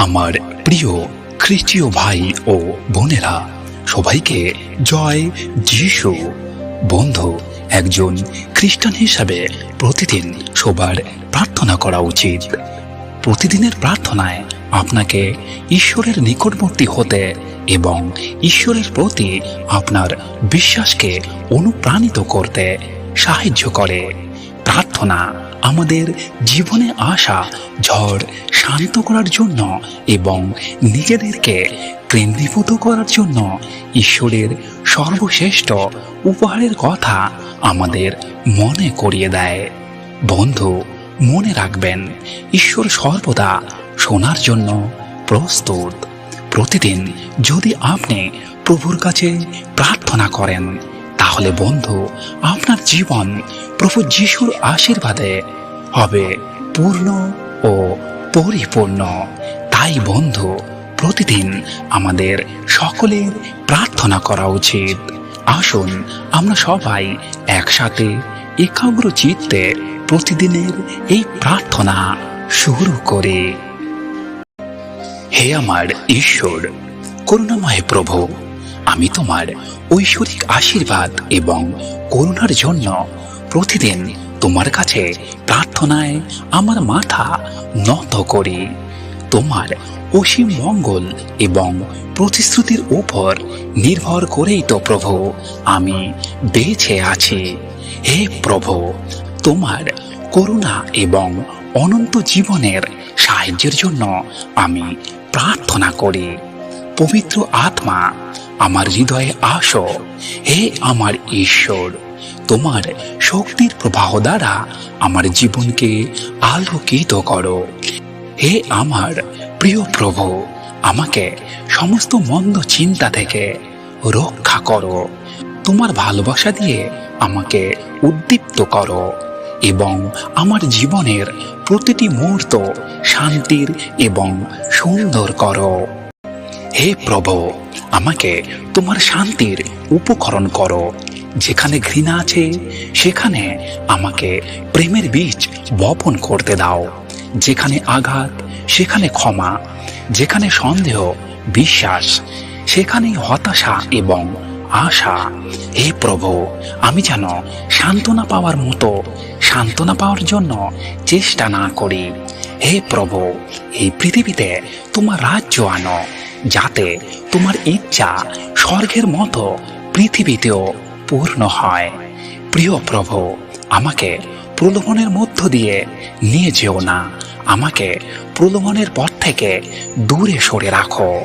আমার প্রিয় খ্রিস্টীয় ভাই ও বোনেরা, সবাইকে জয় যিশু। বন্ধু, একজন খ্রিস্টান হিসাবে প্রতিদিন সবার প্রার্থনা করা উচিত। প্রতিদিনের প্রার্থনায় আপনাকে ঈশ্বরের নিকটবর্তী হতে এবং ঈশ্বরের প্রতি আপনার বিশ্বাসকে অনুপ্রাণিত করতে সাহায্য করে। প্রার্থনা, আমাদের জীবনে আসা ঝড় শান্ত করার জন্য এবং নিজেদেরকে কেন্দ্রীভূত করার জন্য ঈশ্বরের সর্বশ্রেষ্ঠ উপহারের কথা আমাদের মনে করিয়ে দেয়। বন্ধু, মনে রাখবেন, ঈশ্বর সর্বদা শোনার জন্য প্রস্তুত। প্রতিদিন যদি আপনি প্রভুর কাছে প্রার্থনা করেন তাহলে বন্ধু, আপনার জীবন প্রভু যিশুর আশীর্বাদে হবে পূর্ণ ও পরিপূর্ণ। তাই বন্ধু, প্রতিদিন আমাদের সকলের প্রার্থনা করা উচিত। আসুন, আমরা সবাই একসাথে একাগ্র চিত্তে প্রতিদিনের এই প্রার্থনা শুরু করি। হে আমার ঈশ্বর, করুণাময় প্রভু আমি তোমার ঐশ্বরিক আশীর্বাদ এবং করুণার জন্য প্রতিদিন তোমার কাছে প্রার্থনায় আমার মাথা নত করি। তোমার অসীম মঙ্গল এবং প্রতিশ্রুতির উপর নির্ভর করেই তো প্রভু, আমি বেঁচে আছি। হে প্রভু, তোমার করুণা এবং অনন্ত জীবনের সাহায্যের জন্য আমি প্রার্থনা করি। পবিত্র আত্মা আমার হৃদয়ে আসো। হে আমার ঈশ্বর, তোমার শক্তির প্রবাহ দ্বারা আমার জীবনকে আলোকিত করো। হে আমার প্রিয় প্রভু, আমাকে সমস্ত মন্দ চিন্তা থেকে রক্ষা করো। তোমার ভালোবাসা দিয়ে আমাকে উদ্দীপ্ত করো এবং আমার জীবনের প্রতিটি মুহূর্ত শান্তির এবং সুন্দর করো। হে প্রভু আমাকে তোমার শান্তির উপকরণ করো। যেখানে ঘৃণা আছে, সেখানে আমাকে প্রেমের বীজ বপন করতে দাও। যেখানে আঘাত, সেখানে ক্ষমা। যেখানে সন্দেহ, বিশ্বাস সেখানে হতাশা এবং আশা। হে প্রভু, আমি যেন সান্ত্বনা পাওয়ার মতো সান্ত্বনা পাওয়ার জন্য চেষ্টা না করি। হে প্রভু, এই পৃথিবীতে তোমার রাজ্য আনো, যাতে তোমার ইচ্ছা স্বর্গের মতো পৃথিবীতেও পূর্ণ হয়। প্রিয় প্রভু, আমাকে প্রলোভনের মধ্য দিয়ে নিয়ে যেও না। আমাকে প্রলোভনের পথ থেকে দূরে সরে রাখো।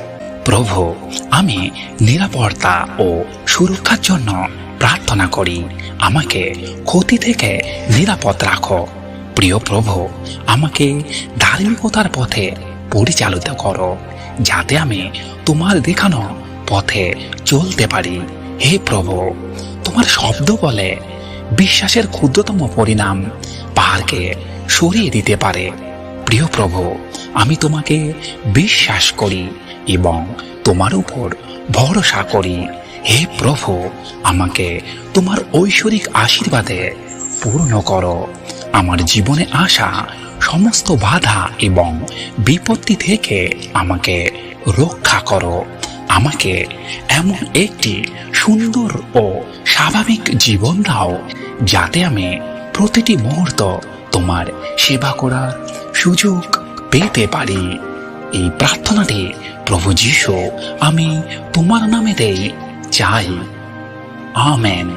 প্রভু, আমি নিরাপত্তা ও সুরক্ষার জন্য প্রার্থনা করি। আমাকে ক্ষতি থেকে নিরাপদ রাখো। প্রিয় প্রভু, আমাকে ধার্মিকতার পথে পরিচালিত করো, যাতে আমি তোমার দেখানো পথে চলতে পারি। হে প্রভু, তোমার শব্দ বলে বিশ্বাসের ক্ষুদ্রতম পরিণাম পাহাড়কে সরিয়ে দিতে পারে। প্রিয় প্রভু, আমি তোমাকে বিশ্বাস করি এবং তোমার উপর ভরসা করি। হে প্রভু, আমাকে তোমার ঐশ্বরিক আশীর্বাদে পূর্ণ করো। আমার জীবনে আসা সমস্ত বাধা এবং বিপত্তি থেকে আমাকে রক্ষা করো। আমাকে এমন একটি সুন্দর ও স্বাভাবিক জীবন দাও যাতে আমি প্রতিটি মুহূর্ত তোমার সেবা করার সুযোগ পেতে পারি। এই প্রার্থনাটি প্রভু যিশু, আমি তোমার নামে দেই, চাই। আমেন।